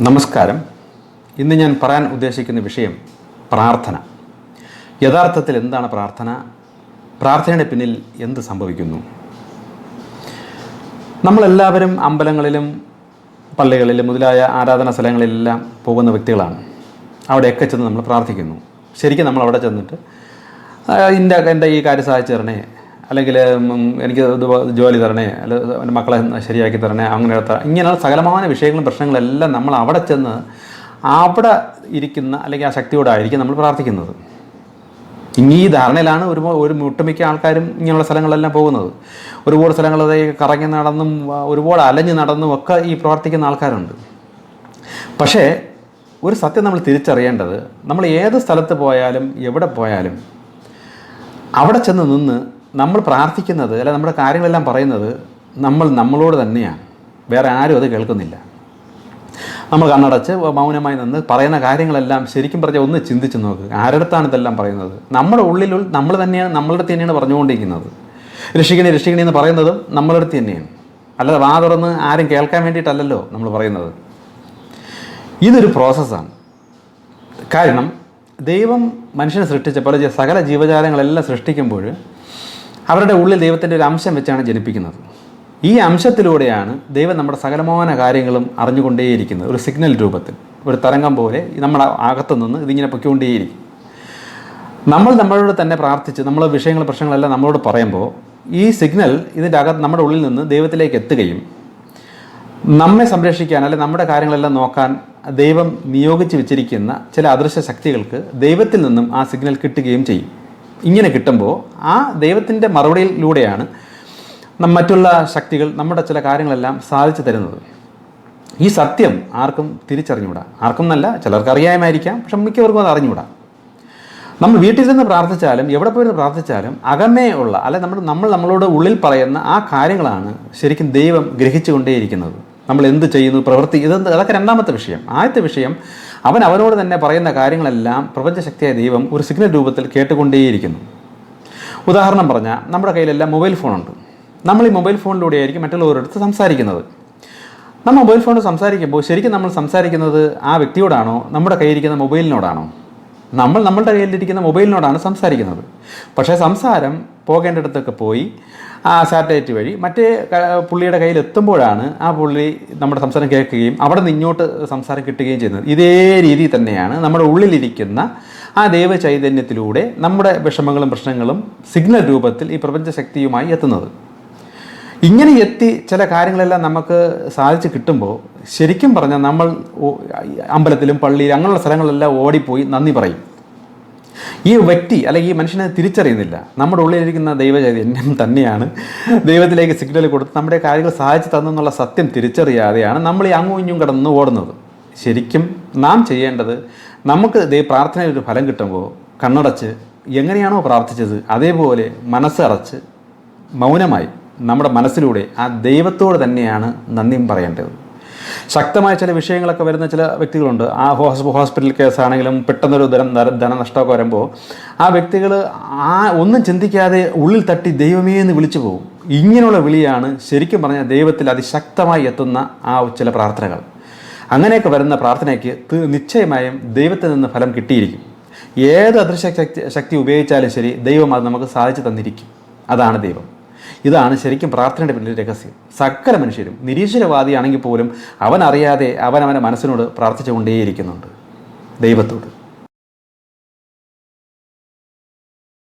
നമസ്കാരം. ഇന്ന് ഞാൻ പറയാൻ ഉദ്ദേശിക്കുന്ന വിഷയം പ്രാർത്ഥന. യഥാർത്ഥത്തിൽ എന്താണ് പ്രാർത്ഥന? പ്രാർത്ഥനയുടെ പിന്നിൽ എന്ത് സംഭവിക്കുന്നു? നമ്മളെല്ലാവരും അമ്പലങ്ങളിലും പള്ളികളിലും മുതലായ ആരാധനാ സ്ഥലങ്ങളിലെല്ലാം പോകുന്ന വ്യക്തികളാണ്. അവിടെയൊക്കെ ചെന്ന് നമ്മൾ പ്രാർത്ഥിക്കുന്നു. ശരിക്കും നമ്മൾ അവിടെ ചെന്നിട്ട് ഇന്റെ എന്റെ ഈ കാര്യം സാധിച്ചു തരണേ അല്ലെങ്കിൽ എനിക്ക് ജോലി തരണേ അല്ലെങ്കിൽ മക്കളെ ശരിയാക്കി തരണേ അങ്ങനെ ഇങ്ങനെയുള്ള സകലമായ വിഷയങ്ങളും പ്രശ്നങ്ങളെല്ലാം നമ്മൾ അവിടെ ചെന്ന് അവിടെ ഇരിക്കുന്ന അല്ലെങ്കിൽ ആ ശക്തിയോടെ ആയിരിക്കും നമ്മൾ പ്രാർത്ഥിക്കുന്നത്. ഇനി ഈ ധാരണയിലാണ് ഒരു ഒരു ഒട്ടുമിക്ക ആൾക്കാരും ഇങ്ങനെയുള്ള സ്ഥലങ്ങളെല്ലാം പോകുന്നത്. ഒരുപാട് സ്ഥലങ്ങളിൽ കറങ്ങി നടന്നും ഒരുപാട് അലഞ്ഞു നടന്നും ഒക്കെ ഈ പ്രവർത്തിക്കുന്ന ആൾക്കാരുണ്ട്. പക്ഷേ ഒരു സത്യം നമ്മൾ തിരിച്ചറിയേണ്ടത് നമ്മൾ ഏത് സ്ഥലത്ത് പോയാലും എവിടെ പോയാലും അവിടെ ചെന്ന് നിന്ന് നമ്മൾ പ്രാർത്ഥിക്കുന്നത് അല്ല നമ്മുടെ കാര്യങ്ങളെല്ലാം പറയുന്നത് നമ്മൾ നമ്മളോട് തന്നെയാണ്. വേറെ ആരും അത് കേൾക്കുന്നില്ല. നമ്മൾ കണ്ണടച്ച് മൗനമായി നിന്ന് പറയുന്ന കാര്യങ്ങളെല്ലാം ശരിക്കും പറഞ്ഞാൽ ഒന്ന് ചിന്തിച്ച് നോക്ക്. ആരടുത്താണ് ഇതെല്ലാം പറയുന്നത്? നമ്മുടെ ഉള്ളിൽ നമ്മൾ തന്നെയാണ് നമ്മളുടെ തന്നെയാണ് പറഞ്ഞുകൊണ്ടിരിക്കുന്നത്. രക്ഷിക്കണി രക്ഷിക്കണി എന്ന് പറയുന്നതും നമ്മളുടെ തന്നെയാണ്. അല്ലാതെ വാ തുറന്ന് ആരും കേൾക്കാൻ വേണ്ടിയിട്ടല്ലല്ലോ നമ്മൾ പറയുന്നത്. ഇതൊരു പ്രോസസ്സാണ്. കാരണം ദൈവം മനുഷ്യനെ സൃഷ്ടിച്ചപ്പോൾ സകല ജീവജാലങ്ങളെല്ലാം സൃഷ്ടിക്കുമ്പോൾ അവരുടെ ഉള്ളിൽ ദൈവത്തിന്റെ ഒരു അംശം വെച്ചാണ് ജനിപ്പിക്കുന്നത്. ഈ അംശത്തിലൂടെയാണ് ദൈവം നമ്മുടെ സകലമോഹന കാര്യങ്ങളും അറിഞ്ഞുകൊണ്ടേയിരിക്കുന്നത്. ഒരു സിഗ്നൽ രൂപത്തിൽ. ഒരു തരംഗം പോലെ നമ്മുടെ അകത്തു നിന്ന് ഇതിങ്ങനെ പൊയ്ക്കൊണ്ടേയിരിക്കും. നമ്മൾ നമ്മളോട് തന്നെ പ്രാർത്ഥിച്ച് നമ്മൾ വിഷയങ്ങൾ പ്രശ്നങ്ങളെല്ലാം നമ്മളോട് പറയുമ്പോൾ ഈ സിഗ്നൽ ഇതിന്റെ അകത്ത് നമ്മുടെ ഉള്ളിൽ നിന്ന് ദൈവത്തിലേക്ക് എത്തുകയും നമ്മെ സംരക്ഷിക്കാൻ അല്ലെങ്കിൽ നമ്മുടെ കാര്യങ്ങളെല്ലാം നോക്കാൻ ദൈവം നിയോഗിച്ച് വെച്ചിരിക്കുന്ന ചില അദൃശ്യ ശക്തികൾക്ക് ദൈവത്തിൽ നിന്നും ആ സിഗ്നൽ കിട്ടുകയും ചെയ്യും. ഇങ്ങനെ കിട്ടുമ്പോൾ ആ ദൈവത്തിന്റെ മറുപടിയിലൂടെയാണ് മറ്റുള്ള ശക്തികൾ നമ്മുടെ ചില കാര്യങ്ങളെല്ലാം സാധിച്ചു തരുന്നത്. ഈ സത്യം ആർക്കും തിരിച്ചറിഞ്ഞുകൂടാ. ആർക്കും എന്നല്ല ചിലർക്ക് അറിയാമായിരിക്കാം പക്ഷെ മിക്കവർക്കും അത് അറിഞ്ഞുകൂടാ. നമ്മൾ വീട്ടിൽ നിന്ന് പ്രാർത്ഥിച്ചാലും എവിടെ പോയിരുന്ന് പ്രാർത്ഥിച്ചാലും അകമേ ഉള്ള അല്ലെ നമ്മൾ നമ്മൾ നമ്മളോട് ഉള്ളിൽ പറയുന്ന ആ കാര്യങ്ങളാണ് ശരിക്കും ദൈവം ഗ്രഹിച്ചുകൊണ്ടേയിരിക്കുന്നത്. നമ്മൾ എന്ത് ചെയ്യുന്നു പ്രവൃത്തി ഇത് അതൊക്കെ രണ്ടാമത്തെ വിഷയം. ആദ്യത്തെ വിഷയം അവൻ അവനോട് തന്നെ പറയുന്ന കാര്യങ്ങളെല്ലാം പ്രപഞ്ചശക്തിയായ ദൈവം ഒരു സിഗ്നൽ രൂപത്തിൽ കേട്ടുകൊണ്ടേയിരിക്കുന്നു. ഉദാഹരണം പറഞ്ഞാൽ നമ്മുടെ കയ്യിലെല്ലാം മൊബൈൽ ഫോണുണ്ട് നമ്മൾ ഈ മൊബൈൽ ഫോണിലൂടെ ഫോണിലൂടെയായിരിക്കും മറ്റുള്ളവരടുത്ത് സംസാരിക്കുന്നത്. നമ്മൾ മൊബൈൽ ഫോണിൽ സംസാരിക്കുമ്പോൾ ശരിക്കും നമ്മൾ സംസാരിക്കുന്നത് ആ വ്യക്തിയോടാണോ നമ്മുടെ കയ്യിരിക്കുന്ന മൊബൈലിനോടാണോ നമ്മൾ നമ്മളുടെ കയ്യിലിരിക്കുന്ന മൊബൈലിനോടാണ് സംസാരിക്കുന്നത്. പക്ഷേ സംസാരം പോകേണ്ടിടത്തൊക്കെ പോയി ആ സാറ്റലൈറ്റ് വഴി മറ്റേ പുള്ളിയുടെ കയ്യിൽ എത്തുമ്പോഴാണ് ആ പുള്ളി നമ്മുടെ സംസാരം കേൾക്കുകയും അവിടെ നിന്ന് ഇങ്ങോട്ട് സംസാരം കിട്ടുകയും ചെയ്യുന്നത്. ഇതേ രീതി തന്നെയാണ് നമ്മുടെ ഉള്ളിലിരിക്കുന്ന ആ ദൈവ ചൈതന്യത്തിലൂടെ നമ്മുടെ വിഷമങ്ങളും പ്രശ്നങ്ങളും സിഗ്നൽ രൂപത്തിൽ ഈ പ്രപഞ്ചശക്തിയുമായി എത്തുന്നത്. ഇങ്ങനെ എത്തി ചില കാര്യങ്ങളെല്ലാം നമുക്ക് സാധിച്ചു കിട്ടുമ്പോൾ ശരിക്കും പറഞ്ഞാൽ നമ്മൾ അമ്പലത്തിലും പള്ളിയിലും അങ്ങനെയുള്ള സ്ഥലങ്ങളിലെല്ലാം ഓടിപ്പോയി നന്ദി പറയും. ഈ വ്യക്തി അല്ലെങ്കിൽ ഈ മനുഷ്യനെ തിരിച്ചറിയുന്നില്ല. നമ്മുടെ ഉള്ളിലിരിക്കുന്ന ദൈവചൈതന്യം തന്നെയാണ്. ദൈവത്തിലേക്ക് സിഗ്നൽ കൊടുത്ത് നമ്മുടെ കാര്യങ്ങൾ സാധിച്ചു തന്നെന്നുള്ള സത്യം തിരിച്ചറിയാതെയാണ് നമ്മൾ ഈ അങ്ങും ഇഞ്ഞും കിടന്ന് ഓടുന്നത്. ശരിക്കും നാം ചെയ്യേണ്ടത് നമുക്ക് ദൈവ പ്രാർത്ഥനയിൽ ഒരു ഫലം കിട്ടുമ്പോൾ കണ്ണടച്ച് എങ്ങനെയാണോ പ്രാർത്ഥിച്ചത് അതേപോലെ മനസ്സടച്ച് മൗനമായി നമ്മുടെ മനസ്സിലൂടെ ആ ദൈവത്തോട് തന്നെയാണ് നന്ദിയും പറയേണ്ടത്. ശക്തമായ ചില വിഷയങ്ങളൊക്കെ വരുന്ന ചില വ്യക്തികളുണ്ട്. ആ ഹോസ് ഹോസ്പിറ്റൽ കേസാണെങ്കിലും പെട്ടെന്നൊരു ധന- ധനനഷ്ടമൊക്കെ വരുമ്പോൾ ആ വ്യക്തികൾ ആ ഒന്നും ചിന്തിക്കാതെ ഉള്ളിൽ തട്ടി ദൈവമേ എന്ന് വിളിച്ചു പോകും. ഇങ്ങനെയുള്ള വിളിയാണ് ശരിക്കും പറഞ്ഞാൽ ദൈവത്തിൽ അതിശക്തമായി എത്തുന്ന ആ ചില പ്രാർത്ഥനകൾ. അങ്ങനെയൊക്കെ വരുന്ന പ്രാർത്ഥനയ്ക്ക് നിശ്ചയമായും ദൈവത്തിൽ നിന്ന് ഫലം കിട്ടിയിരിക്കും. ഏത് അദൃശ്യ ശക്തി ശക്തി ഉപയോഗിച്ചാലും ശരി ദൈവം അത് നമുക്ക് സാധിച്ചു തന്നിരിക്കും. അതാണ് ദൈവം. ഇതാണ് ശരിക്കും പ്രാർത്ഥനയുടെ പിന്നിലെ രഹസ്യം. സകല മനുഷ്യരും നിരീശ്വരവാദിയാണെങ്കിൽ പോലും അവനറിയാതെ അവൻ മനസ്സിനോട് പ്രാർത്ഥിച്ചുകൊണ്ടേയിരിക്കുന്നുണ്ട് ദൈവത്തോട്.